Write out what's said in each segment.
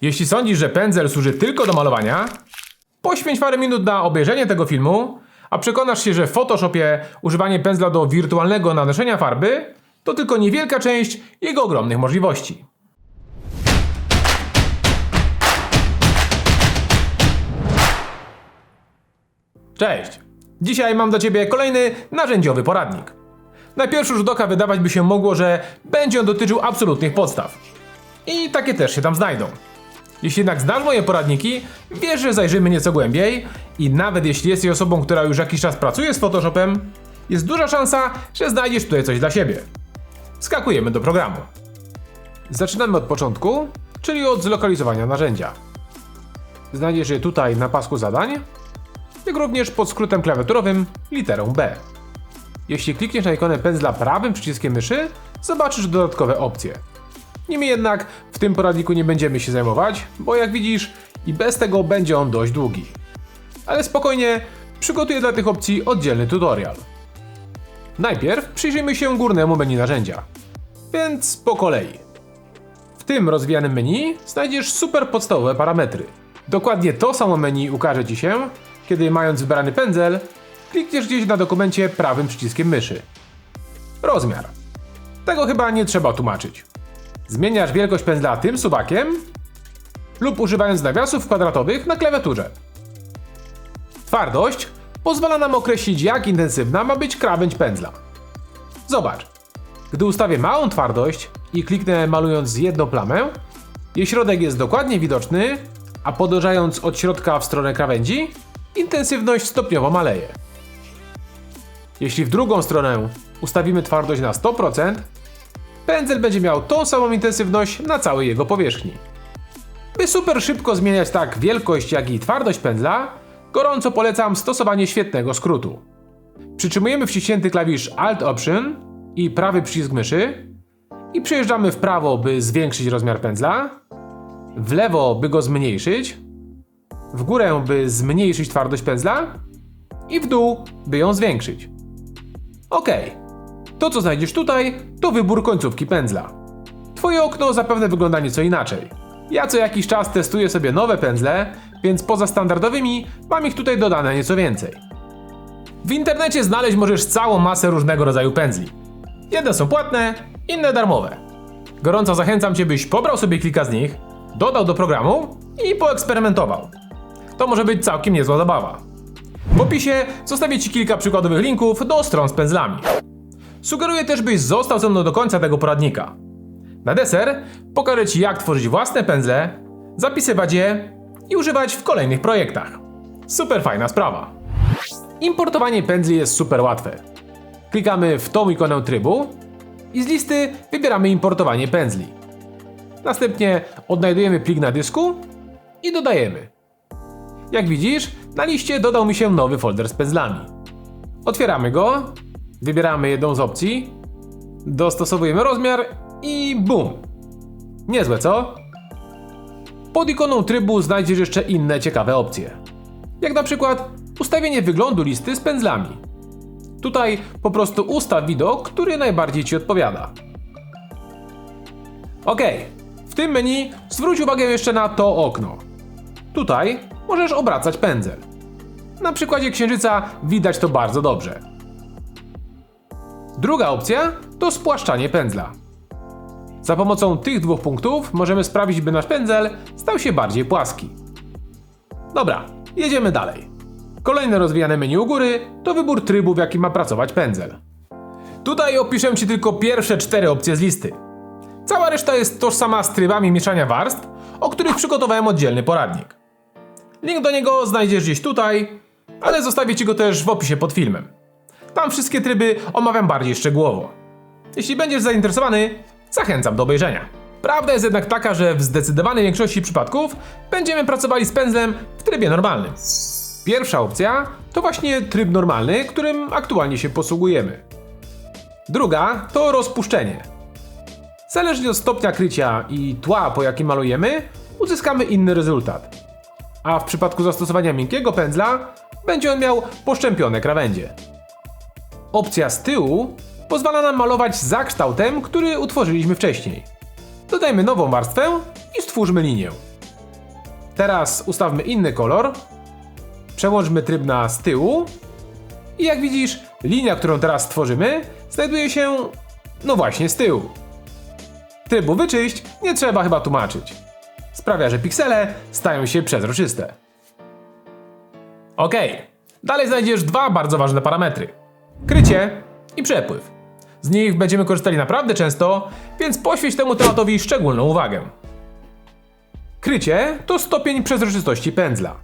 Jeśli sądzisz, że pędzel służy tylko do malowania, poświęć parę minut na obejrzenie tego filmu, a przekonasz się, że w Photoshopie używanie pędzla do wirtualnego nanoszenia farby to tylko niewielka część jego ogromnych możliwości. Cześć! Dzisiaj mam dla Ciebie kolejny narzędziowy poradnik. Na pierwszy rzut oka wydawać by się mogło, że będzie on dotyczył absolutnych podstaw. I takie też się tam znajdą. Jeśli jednak znasz moje poradniki, wiesz, że zajrzymy nieco głębiej i nawet jeśli jesteś osobą, która już jakiś czas pracuje z Photoshopem, jest duża szansa, że znajdziesz tutaj coś dla siebie. Skakujemy do programu. Zaczynamy od początku, czyli od zlokalizowania narzędzia. Znajdziesz je tutaj na pasku zadań, jak również pod skrótem klawiaturowym literą B. Jeśli klikniesz na ikonę pędzla prawym przyciskiem myszy, zobaczysz dodatkowe opcje. Niemniej jednak w tym poradniku nie będziemy się zajmować, bo jak widzisz i bez tego będzie on dość długi. Ale spokojnie, przygotuję dla tych opcji oddzielny tutorial. Najpierw przyjrzyjmy się górnemu menu narzędzia. Więc po kolei. W tym rozwijanym menu znajdziesz super podstawowe parametry. Dokładnie to samo menu ukaże Ci się, kiedy mając wybrany pędzel, klikniesz gdzieś na dokumencie prawym przyciskiem myszy. Rozmiar. Tego chyba nie trzeba tłumaczyć. Zmieniasz wielkość pędzla tym suwakiem lub używając nawiasów kwadratowych na klawiaturze. Twardość pozwala nam określić jak intensywna ma być krawędź pędzla. Zobacz. Gdy ustawię małą twardość i kliknę malując jedną plamę, jej środek jest dokładnie widoczny, a podążając od środka w stronę krawędzi, intensywność stopniowo maleje. Jeśli w drugą stronę ustawimy twardość na 100%, pędzel będzie miał tą samą intensywność na całej jego powierzchni. By super szybko zmieniać tak wielkość, jak i twardość pędzla, gorąco polecam stosowanie świetnego skrótu. Przytrzymujemy wciśnięty klawisz Alt Option i prawy przycisk myszy i przejeżdżamy w prawo, by zwiększyć rozmiar pędzla, w lewo, by go zmniejszyć, w górę, by zmniejszyć twardość pędzla i w dół, by ją zwiększyć. OK. To, co znajdziesz tutaj, to wybór końcówki pędzla. Twoje okno zapewne wygląda nieco inaczej. Ja co jakiś czas testuję sobie nowe pędzle, więc poza standardowymi mam ich tutaj dodane nieco więcej. W internecie znaleźć możesz całą masę różnego rodzaju pędzli. Jedne są płatne, inne darmowe. Gorąco zachęcam Cię, byś pobrał sobie kilka z nich, dodał do programu i poeksperymentował. To może być całkiem niezła zabawa. W opisie zostawię Ci kilka przykładowych linków do stron z pędzlami. Sugeruję też, byś został ze mną do końca tego poradnika. Na deser pokażę Ci jak tworzyć własne pędzle, zapisywać je i używać w kolejnych projektach. Super fajna sprawa. Importowanie pędzli jest super łatwe. Klikamy w tą ikonę trybu i z listy wybieramy importowanie pędzli. Następnie odnajdujemy plik na dysku i dodajemy. Jak widzisz, na liście dodał mi się nowy folder z pędzlami. Otwieramy go, wybieramy jedną z opcji, dostosowujemy rozmiar i bum! Niezłe, co? Pod ikoną trybu znajdziesz jeszcze inne ciekawe opcje. Jak na przykład ustawienie wyglądu listy z pędzlami. Tutaj po prostu ustaw widok, który najbardziej Ci odpowiada. Ok, w tym menu zwróć uwagę jeszcze na to okno. Tutaj możesz obracać pędzel. Na przykładzie księżyca widać to bardzo dobrze. Druga opcja to spłaszczanie pędzla. Za pomocą tych dwóch punktów możemy sprawić, by nasz pędzel stał się bardziej płaski. Dobra, jedziemy dalej. Kolejne rozwijane menu u góry to wybór trybu, w jakim ma pracować pędzel. Tutaj opiszę Ci tylko pierwsze cztery opcje z listy. Cała reszta jest tożsama z trybami mieszania warstw, o których przygotowałem oddzielny poradnik. Link do niego znajdziesz gdzieś tutaj, ale zostawię Ci go też w opisie pod filmem. Tam wszystkie tryby omawiam bardziej szczegółowo. Jeśli będziesz zainteresowany, zachęcam do obejrzenia. Prawda jest jednak taka, że w zdecydowanej większości przypadków będziemy pracowali z pędzlem w trybie normalnym. Pierwsza opcja to właśnie tryb normalny, którym aktualnie się posługujemy. Druga to rozpuszczenie. Zależnie od stopnia krycia i tła, po jakim malujemy, uzyskamy inny rezultat. A w przypadku zastosowania miękkiego pędzla będzie on miał poszczępione krawędzie. Opcja z tyłu pozwala nam malować za kształtem, który utworzyliśmy wcześniej. Dodajmy nową warstwę i stwórzmy linię. Teraz ustawmy inny kolor. Przełączmy tryb na z tyłu. I jak widzisz, linia, którą teraz stworzymy, znajduje się, no właśnie, z tyłu. Trybu wyczyść nie trzeba chyba tłumaczyć. Sprawia, że piksele stają się przezroczyste. Ok, dalej znajdziesz dwa bardzo ważne parametry. Krycie i przepływ. Z nich będziemy korzystali naprawdę często, więc poświęć temu tematowi szczególną uwagę. Krycie to stopień przezroczystości pędzla.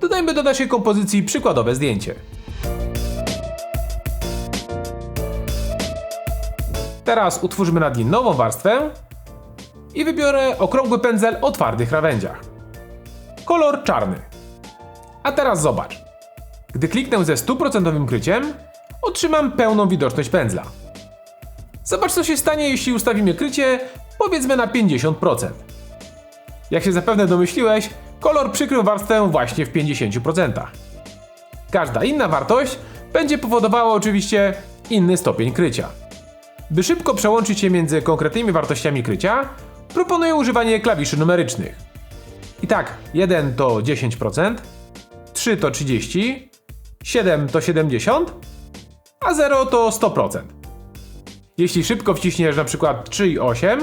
Dodajmy do naszej kompozycji przykładowe zdjęcie. Teraz utwórzmy nad nim nową warstwę i wybiorę okrągły pędzel o twardych krawędziach. Kolor czarny. A teraz zobacz. Gdy kliknę ze 100% kryciem, otrzymam pełną widoczność pędzla. Zobacz co się stanie, jeśli ustawimy krycie powiedzmy na 50%. Jak się zapewne domyśliłeś, kolor przykrył warstwę właśnie w 50%. Każda inna wartość będzie powodowała oczywiście inny stopień krycia. By szybko przełączyć się między konkretnymi wartościami krycia, proponuję używanie klawiszy numerycznych. I tak, 1 to 10%, 3 to 30, 7 to 70, a 0 to 100%. Jeśli szybko wciśniesz na przykład 3 i 8,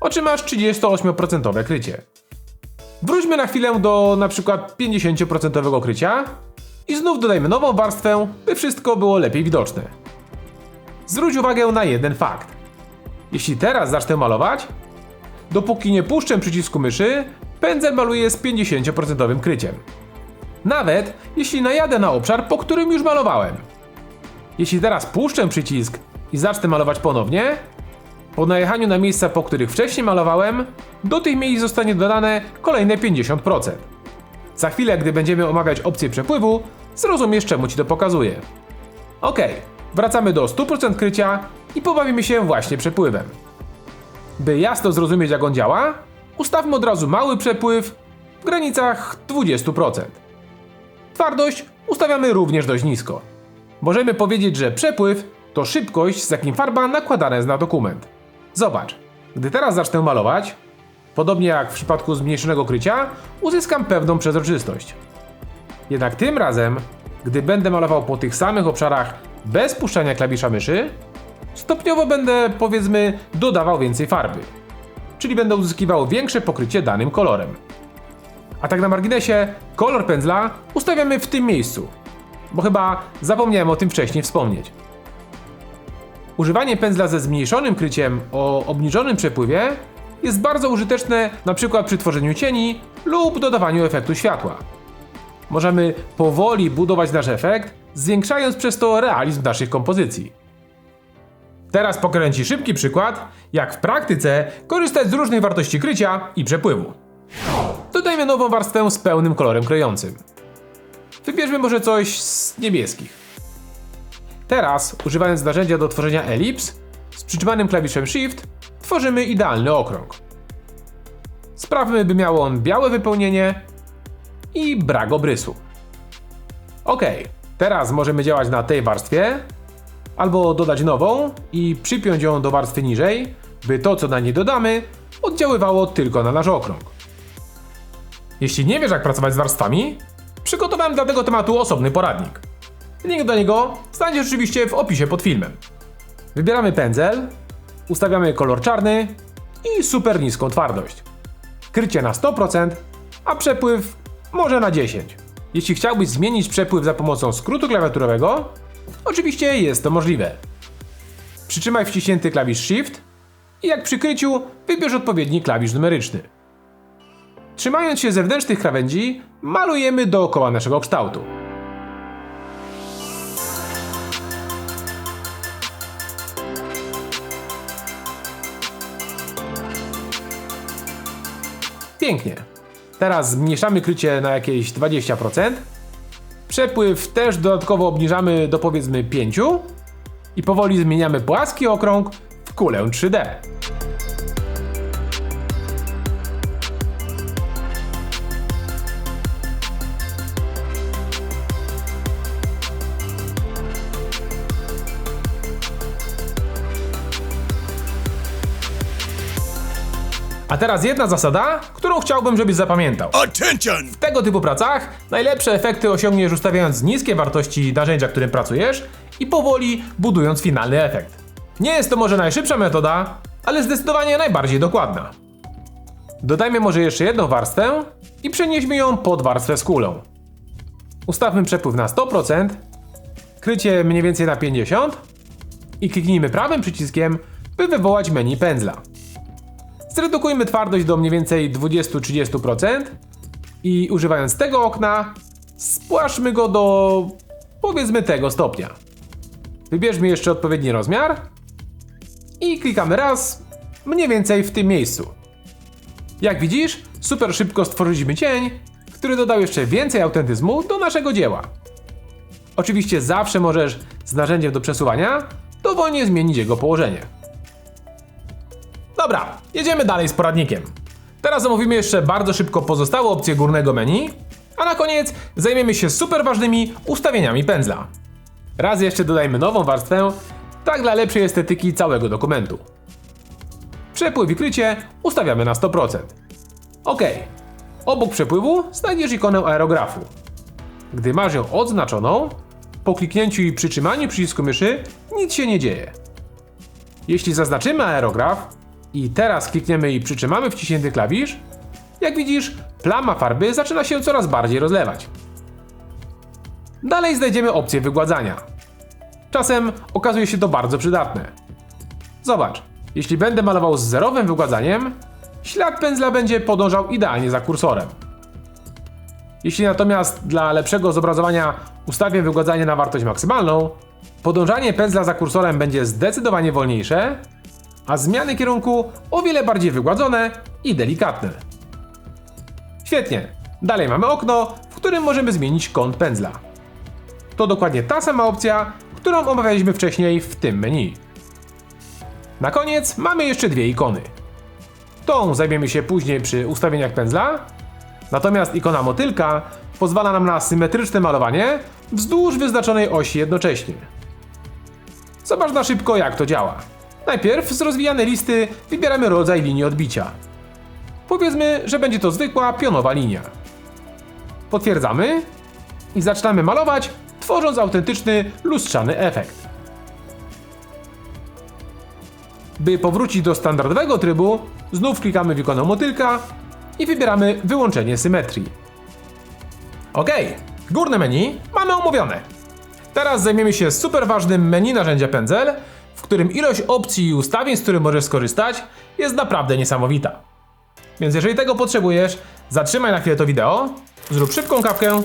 otrzymasz 38% krycie. Wróćmy na chwilę do na przykład 50% krycia i znów dodajmy nową warstwę, by wszystko było lepiej widoczne. Zwróć uwagę na jeden fakt. Jeśli teraz zacznę malować, dopóki nie puszczę przycisku myszy, pędzel maluje z 50% kryciem. Nawet jeśli najadę na obszar, po którym już malowałem. Jeśli teraz puszczę przycisk i zacznę malować ponownie, po najechaniu na miejsca, po których wcześniej malowałem, do tych miejsc zostanie dodane kolejne 50%. Za chwilę, gdy będziemy omawiać opcję przepływu, zrozumiesz czemu Ci to pokazuję. Ok, wracamy do 100% krycia i pobawimy się właśnie przepływem. By jasno zrozumieć jak on działa, ustawmy od razu mały przepływ w granicach 20%. Twardość ustawiamy również dość nisko. Możemy powiedzieć, że przepływ to szybkość, z jakim farba nakładana jest na dokument. Zobacz, gdy teraz zacznę malować, podobnie jak w przypadku zmniejszonego krycia, uzyskam pewną przezroczystość. Jednak tym razem, gdy będę malował po tych samych obszarach bez puszczania klawisza myszy, stopniowo będę, powiedzmy, dodawał więcej farby. Czyli będę uzyskiwał większe pokrycie danym kolorem. A tak na marginesie, kolor pędzla ustawiamy w tym miejscu, bo chyba zapomniałem o tym wcześniej wspomnieć. Używanie pędzla ze zmniejszonym kryciem o obniżonym przepływie jest bardzo użyteczne np. przy tworzeniu cieni lub dodawaniu efektu światła. Możemy powoli budować nasz efekt, zwiększając przez to realizm naszych kompozycji. Teraz pokręci szybki przykład, jak w praktyce korzystać z różnych wartości krycia i przepływu. Dodajmy nową warstwę z pełnym kolorem kryjącym. Wybierzmy może coś z niebieskich. Teraz, używając narzędzia do tworzenia elips, z przytrzymanym klawiszem Shift tworzymy idealny okrąg. Sprawmy, by miał on białe wypełnienie i brak obrysu. Ok, teraz możemy działać na tej warstwie, albo dodać nową i przypiąć ją do warstwy niżej, by to, co na niej dodamy, oddziaływało tylko na nasz okrąg. Jeśli nie wiesz, jak pracować z warstwami, przygotowałem dla tego tematu osobny poradnik. Link do niego znajdziesz oczywiście w opisie pod filmem. Wybieramy pędzel, ustawiamy kolor czarny i super niską twardość. Krycie na 100%, a przepływ może na 10%. Jeśli chciałbyś zmienić przepływ za pomocą skrótu klawiaturowego, oczywiście jest to możliwe. Przytrzymaj wciśnięty klawisz Shift i jak przy kryciu wybierz odpowiedni klawisz numeryczny. Trzymając się zewnętrznych krawędzi, malujemy dookoła naszego kształtu. Pięknie. Teraz zmniejszamy krycie na jakieś 20%. Przepływ też dodatkowo obniżamy do powiedzmy 5 i powoli zmieniamy płaski okrąg w kulę 3D. A teraz jedna zasada, którą chciałbym, żebyś zapamiętał. Attention! W tego typu pracach najlepsze efekty osiągniesz ustawiając niskie wartości narzędzia, którym pracujesz i powoli budując finalny efekt. Nie jest to może najszybsza metoda, ale zdecydowanie najbardziej dokładna. Dodajmy może jeszcze jedną warstwę i przenieśmy ją pod warstwę z kulą. Ustawmy przepływ na 100%, krycie mniej więcej na 50% i kliknijmy prawym przyciskiem, by wywołać menu pędzla. Zredukujmy twardość do mniej więcej 20-30% i używając tego okna spłaszczmy go do powiedzmy tego stopnia. Wybierzmy jeszcze odpowiedni rozmiar i klikamy raz mniej więcej w tym miejscu. Jak widzisz, super szybko stworzyliśmy cień, który dodał jeszcze więcej autentyzmu do naszego dzieła. Oczywiście zawsze możesz z narzędziem do przesuwania dowolnie zmienić jego położenie. Dobra, jedziemy dalej z poradnikiem. Teraz omówimy jeszcze bardzo szybko pozostałe opcje górnego menu, a na koniec zajmiemy się super ważnymi ustawieniami pędzla. Raz jeszcze dodajmy nową warstwę, tak dla lepszej estetyki całego dokumentu. Przepływ i krycie ustawiamy na 100%. OK. Obok przepływu znajdziesz ikonę aerografu. Gdy masz ją odznaczoną, po kliknięciu i przytrzymaniu przycisku myszy nic się nie dzieje. Jeśli zaznaczymy aerograf i teraz klikniemy i przytrzymamy wciśnięty klawisz, jak widzisz, plama farby zaczyna się coraz bardziej rozlewać. Dalej znajdziemy opcję wygładzania. Czasem okazuje się to bardzo przydatne. Zobacz, jeśli będę malował z zerowym wygładzaniem, ślad pędzla będzie podążał idealnie za kursorem. Jeśli natomiast dla lepszego zobrazowania ustawię wygładzanie na wartość maksymalną, podążanie pędzla za kursorem będzie zdecydowanie wolniejsze, a zmiany kierunku o wiele bardziej wygładzone i delikatne. Świetnie. Dalej mamy okno, w którym możemy zmienić kąt pędzla. To dokładnie ta sama opcja, którą omawialiśmy wcześniej w tym menu. Na koniec mamy jeszcze dwie ikony. Tą zajmiemy się później przy ustawieniach pędzla, natomiast ikona motylka pozwala nam na symetryczne malowanie wzdłuż wyznaczonej osi jednocześnie. Zobacz na szybko jak to działa. Najpierw z rozwijanej listy wybieramy rodzaj linii odbicia. Powiedzmy, że będzie to zwykła pionowa linia. Potwierdzamy i zaczynamy malować, tworząc autentyczny, lustrzany efekt. By powrócić do standardowego trybu, znów klikamy w ikonę motylka i wybieramy wyłączenie symetrii. Ok, górne menu mamy omówione. Teraz zajmiemy się super ważnym menu narzędzia pędzel, w którym ilość opcji i ustawień, z których możesz skorzystać, jest naprawdę niesamowita. Więc jeżeli tego potrzebujesz, zatrzymaj na chwilę to wideo, zrób szybką kawkę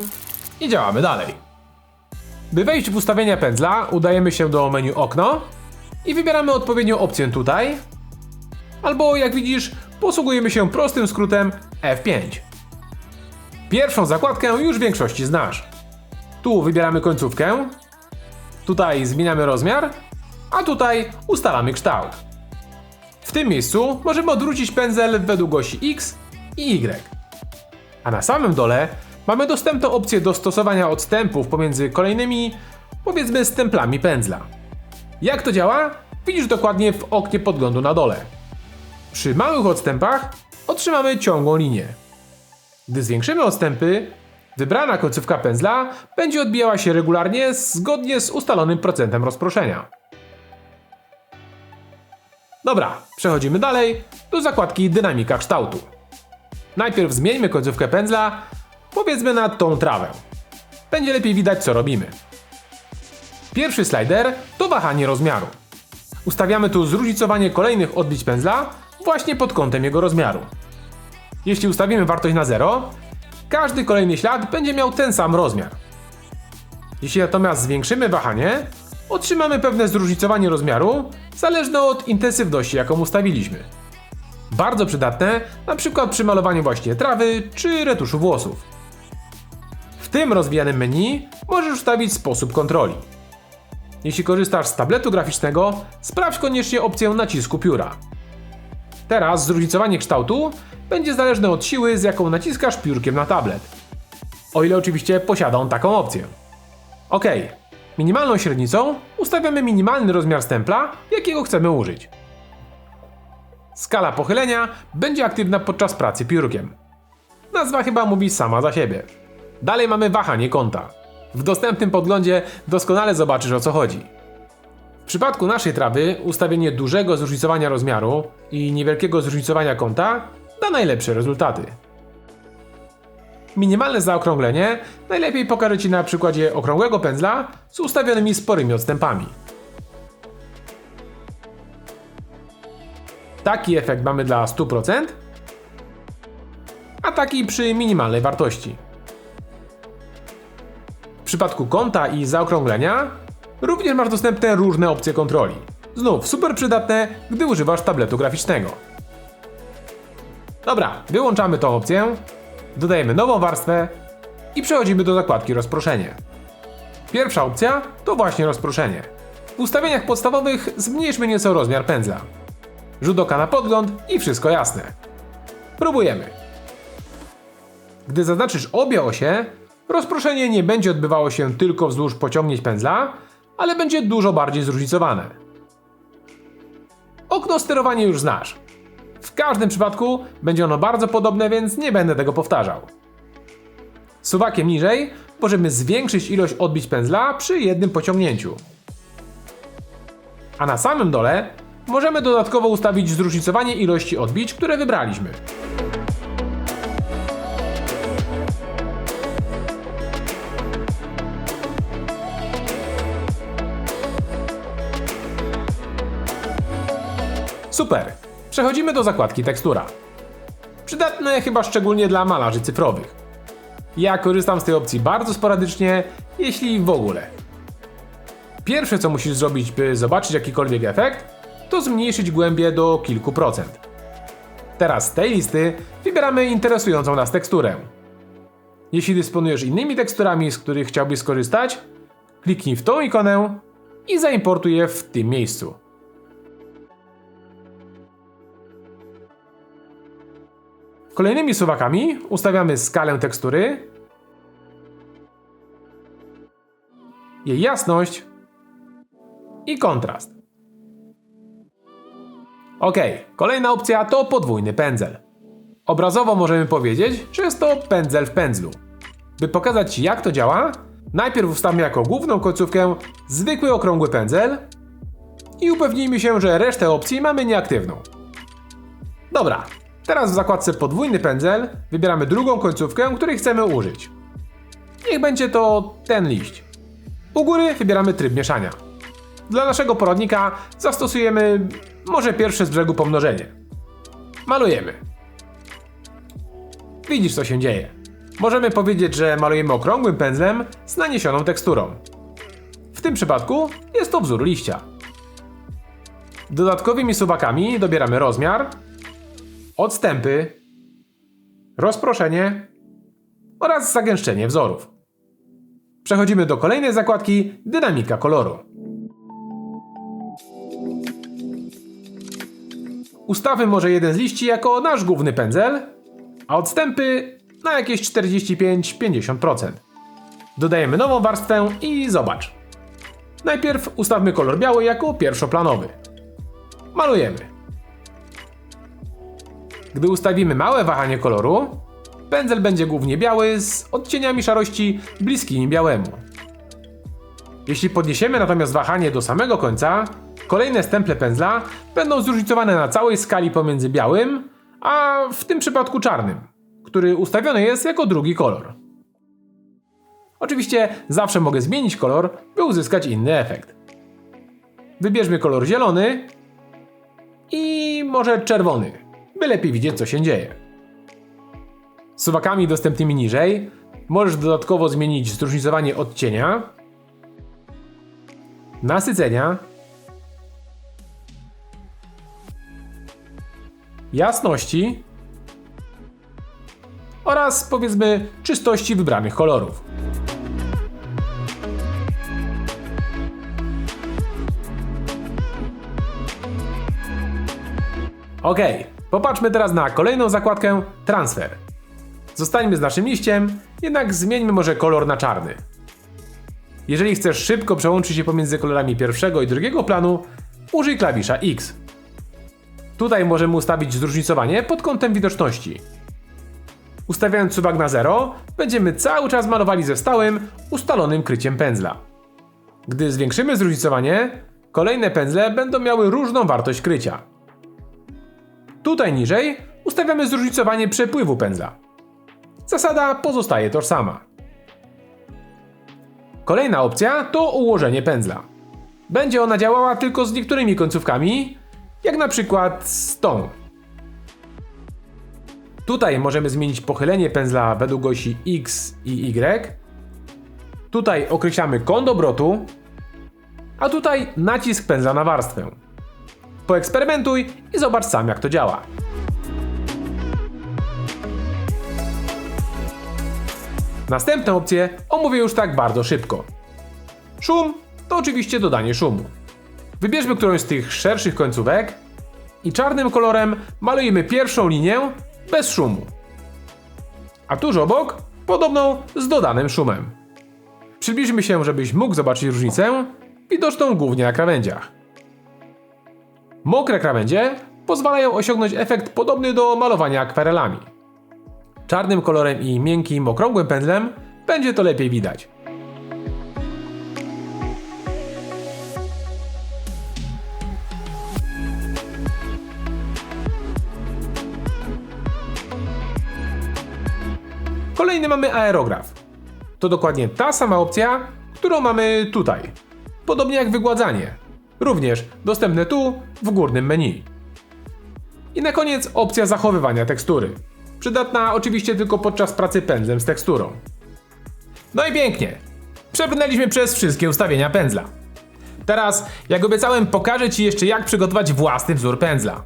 i działamy dalej. By wejść w ustawienia pędzla, udajemy się do menu okno i wybieramy odpowiednią opcję tutaj, albo jak widzisz, posługujemy się prostym skrótem F5. Pierwszą zakładkę już w większości znasz. Tu wybieramy końcówkę, tutaj zmieniamy rozmiar, a tutaj ustalamy kształt. W tym miejscu możemy odwrócić pędzel według osi X i Y. A na samym dole mamy dostępną opcję dostosowania odstępów pomiędzy kolejnymi, powiedzmy, stemplami pędzla. Jak to działa? Widzisz dokładnie w oknie podglądu na dole. Przy małych odstępach otrzymamy ciągłą linię. Gdy zwiększymy odstępy, wybrana końcówka pędzla będzie odbijała się regularnie zgodnie z ustalonym procentem rozproszenia. Dobra, przechodzimy dalej do zakładki Dynamika kształtu. Najpierw zmieńmy końcówkę pędzla, powiedzmy na tą trawę. Będzie lepiej widać co robimy. Pierwszy slider to wahanie rozmiaru. Ustawiamy tu zróżnicowanie kolejnych odbić pędzla właśnie pod kątem jego rozmiaru. Jeśli ustawimy wartość na 0, każdy kolejny ślad będzie miał ten sam rozmiar. Jeśli natomiast zwiększymy wahanie, otrzymamy pewne zróżnicowanie rozmiaru zależne od intensywności jaką ustawiliśmy. Bardzo przydatne na przykład przy malowaniu właśnie trawy czy retuszu włosów. W tym rozwijanym menu możesz ustawić sposób kontroli. Jeśli korzystasz z tabletu graficznego, sprawdź koniecznie opcję nacisku pióra. Teraz zróżnicowanie kształtu będzie zależne od siły, z jaką naciskasz piórkiem na tablet. O ile oczywiście posiada on taką opcję. Ok, minimalną średnicą ustawiamy minimalny rozmiar stempla, jakiego chcemy użyć. Skala pochylenia będzie aktywna podczas pracy piórkiem. Nazwa chyba mówi sama za siebie. Dalej mamy wahanie kąta. W dostępnym podglądzie doskonale zobaczysz o co chodzi. W przypadku naszej trawy ustawienie dużego zróżnicowania rozmiaru i niewielkiego zróżnicowania kąta da najlepsze rezultaty. Minimalne zaokrąglenie najlepiej pokażę Ci na przykładzie okrągłego pędzla z ustawionymi sporymi odstępami. Taki efekt mamy dla 100%, a taki przy minimalnej wartości. W przypadku kąta i zaokrąglenia również masz dostępne różne opcje kontroli. Znów super przydatne, gdy używasz tabletu graficznego. Dobra, wyłączamy tą opcję, dodajemy nową warstwę i przechodzimy do zakładki rozproszenie. Pierwsza opcja to właśnie rozproszenie. W ustawieniach podstawowych zmniejszmy nieco rozmiar pędzla. Rzut oka na podgląd i wszystko jasne. Próbujemy. Gdy zaznaczysz obie osie, rozproszenie nie będzie odbywało się tylko wzdłuż pociągnięć pędzla, ale będzie dużo bardziej zróżnicowane. Okno sterowania już znasz. W każdym przypadku będzie ono bardzo podobne, więc nie będę tego powtarzał. Suwakiem niżej możemy zwiększyć ilość odbić pędzla przy jednym pociągnięciu. A na samym dole możemy dodatkowo ustawić zróżnicowanie ilości odbić, które wybraliśmy. Super! Przechodzimy do zakładki tekstura. Przydatne chyba szczególnie dla malarzy cyfrowych. Ja korzystam z tej opcji bardzo sporadycznie, jeśli w ogóle. Pierwsze co musisz zrobić, by zobaczyć jakikolwiek efekt, to zmniejszyć głębię do kilku procent. Teraz z tej listy wybieramy interesującą nas teksturę. Jeśli dysponujesz innymi teksturami, z których chciałbyś skorzystać, kliknij w tą ikonę i zaimportuj je w tym miejscu. Kolejnymi suwakami ustawiamy skalę tekstury, jej jasność i kontrast. Ok, kolejna opcja to podwójny pędzel. Obrazowo możemy powiedzieć, że jest to pędzel w pędzlu. By pokazać jak to działa, najpierw ustawmy jako główną końcówkę zwykły okrągły pędzel i upewnijmy się, że resztę opcji mamy nieaktywną. Dobra, teraz w zakładce podwójny pędzel wybieramy drugą końcówkę, której chcemy użyć. Niech będzie to ten liść. U góry wybieramy tryb mieszania. Dla naszego poradnika zastosujemy może pierwsze z brzegu pomnożenie. Malujemy. Widzisz co się dzieje. Możemy powiedzieć, że malujemy okrągłym pędzlem z naniesioną teksturą. W tym przypadku jest to wzór liścia. Dodatkowymi suwakami dobieramy rozmiar, odstępy, rozproszenie oraz zagęszczenie wzorów. Przechodzimy do kolejnej zakładki Dynamika koloru. Ustawmy może jeden z liści jako nasz główny pędzel, a odstępy na jakieś 45-50%. Dodajemy nową warstwę i zobacz. Najpierw ustawmy kolor biały jako pierwszoplanowy. Malujemy. Gdy ustawimy małe wahanie koloru, pędzel będzie głównie biały z odcieniami szarości bliskimi białemu. Jeśli podniesiemy natomiast wahanie do samego końca, kolejne stemple pędzla będą zróżnicowane na całej skali pomiędzy białym, a w tym przypadku czarnym, który ustawiony jest jako drugi kolor. Oczywiście zawsze mogę zmienić kolor, by uzyskać inny efekt. Wybierzmy kolor zielony i może czerwony, by lepiej widzieć co się dzieje. Suwakami dostępnymi niżej możesz dodatkowo zmienić zróżnicowanie odcienia, nasycenia, jasności oraz powiedzmy czystości wybranych kolorów. Ok, popatrzmy teraz na kolejną zakładkę Transfer. Zostańmy z naszym liściem, jednak zmieńmy może kolor na czarny. Jeżeli chcesz szybko przełączyć się pomiędzy kolorami pierwszego i drugiego planu, użyj klawisza X. Tutaj możemy ustawić zróżnicowanie pod kątem widoczności. Ustawiając suwak na 0, będziemy cały czas malowali ze stałym, ustalonym kryciem pędzla. Gdy zwiększymy zróżnicowanie, kolejne pędzle będą miały różną wartość krycia. Tutaj niżej ustawiamy zróżnicowanie przepływu pędzla. Zasada pozostaje tożsama. Kolejna opcja to ułożenie pędzla. Będzie ona działała tylko z niektórymi końcówkami, jak na przykład z tą. Tutaj możemy zmienić pochylenie pędzla według osi X i Y. Tutaj określamy kąt obrotu, a tutaj nacisk pędzla na warstwę. Poeksperymentuj i zobacz sam jak to działa. Następne opcje omówię już tak bardzo szybko. Szum to oczywiście dodanie szumu. Wybierzmy którąś z tych szerszych końcówek i czarnym kolorem malujemy pierwszą linię bez szumu. A tuż obok podobną z dodanym szumem. Przybliżmy się, żebyś mógł zobaczyć różnicę, widoczną głównie na krawędziach. Mokre krawędzie pozwalają osiągnąć efekt podobny do malowania akwarelami. Czarnym kolorem i miękkim, okrągłym pędzlem będzie to lepiej widać. Kolejny mamy aerograf. To dokładnie ta sama opcja, którą mamy tutaj. Podobnie jak wygładzanie. Również dostępne tu w górnym menu. I na koniec opcja zachowywania tekstury. Przydatna oczywiście tylko podczas pracy pędzlem z teksturą. No i pięknie. Przebrnęliśmy przez wszystkie ustawienia pędzla. Teraz, jak obiecałem, pokażę Ci jeszcze jak przygotować własny wzór pędzla.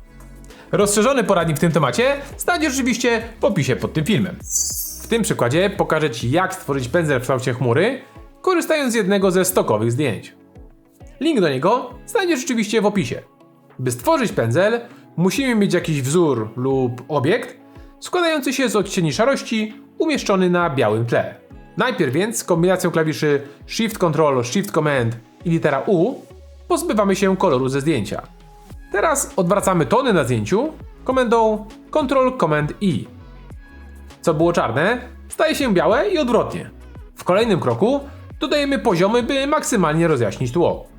Rozszerzony poradnik w tym temacie znajdziesz oczywiście w opisie pod tym filmem. W tym przykładzie pokażę Ci jak stworzyć pędzel w kształcie chmury, korzystając z jednego ze stokowych zdjęć. Link do niego znajdziesz oczywiście w opisie. By stworzyć pędzel, musimy mieć jakiś wzór lub obiekt składający się z odcieni szarości umieszczony na białym tle. Najpierw więc kombinacją klawiszy Shift Ctrl Shift Command i litera U pozbywamy się koloru ze zdjęcia. Teraz odwracamy tony na zdjęciu komendą Ctrl Command I. Co było czarne, staje się białe i odwrotnie. W kolejnym kroku dodajemy poziomy, by maksymalnie rozjaśnić tło.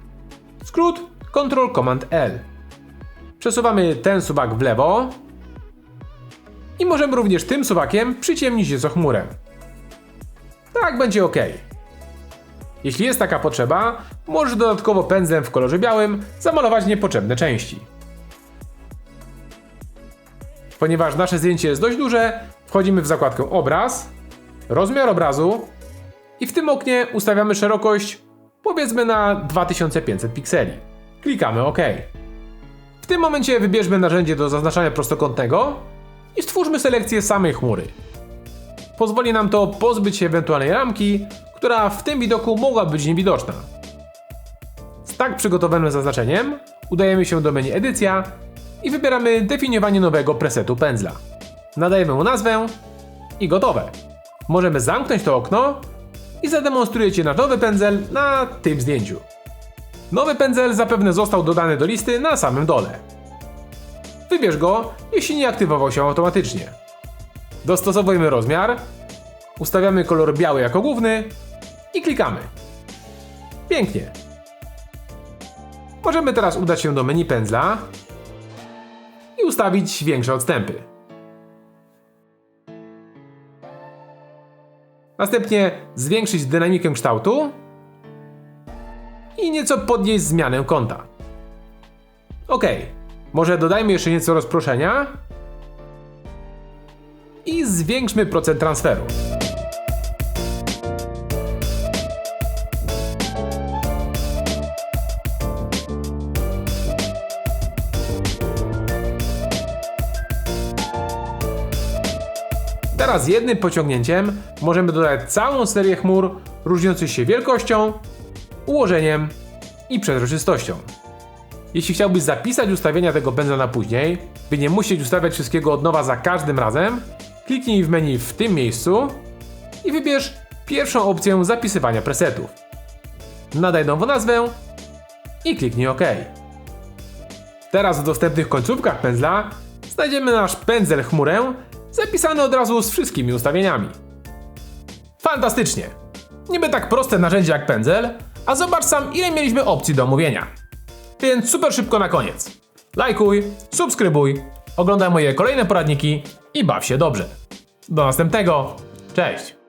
Skrót Ctrl Command L. Przesuwamy ten suwak w lewo i możemy również tym suwakiem przyciemnić nieco chmurę. Tak będzie ok. Jeśli jest taka potrzeba, możesz dodatkowo pędzlem w kolorze białym zamalować niepotrzebne części. Ponieważ nasze zdjęcie jest dość duże, wchodzimy w zakładkę obraz, rozmiar obrazu i w tym oknie ustawiamy szerokość powiedzmy na 2500 pikseli. Klikamy OK. W tym momencie wybierzmy narzędzie do zaznaczania prostokątnego i stwórzmy selekcję samej chmury. Pozwoli nam to pozbyć się ewentualnej ramki, która w tym widoku mogła być niewidoczna. Z tak przygotowanym zaznaczeniem udajemy się do menu Edycja i wybieramy definiowanie nowego presetu pędzla. Nadajemy mu nazwę i gotowe. Możemy zamknąć to okno i zademonstruję Ci nasz nowy pędzel na tym zdjęciu. Nowy pędzel zapewne został dodany do listy na samym dole. Wybierz go, jeśli nie aktywował się automatycznie. Dostosowujemy rozmiar, ustawiamy kolor biały jako główny i klikamy. Pięknie. Możemy teraz udać się do menu pędzla i ustawić większe odstępy. Następnie zwiększyć dynamikę kształtu i nieco podnieść zmianę kąta. Ok, może dodajmy jeszcze nieco rozproszenia i zwiększmy procent transferu. Teraz jednym pociągnięciem możemy dodać całą serię chmur różniących się wielkością, ułożeniem i przezroczystością. Jeśli chciałbyś zapisać ustawienia tego pędzla na później, by nie musieć ustawiać wszystkiego od nowa za każdym razem, kliknij w menu w tym miejscu i wybierz pierwszą opcję zapisywania presetów. Nadaj nową nazwę i kliknij OK. Teraz w dostępnych końcówkach pędzla znajdziemy nasz pędzel chmurę, zapisany od razu z wszystkimi ustawieniami. Fantastycznie! Niby tak proste narzędzie jak pędzel, a zobacz sam ile mieliśmy opcji do omówienia. Więc super szybko na koniec. Lajkuj, subskrybuj, oglądaj moje kolejne poradniki i baw się dobrze. Do następnego, cześć!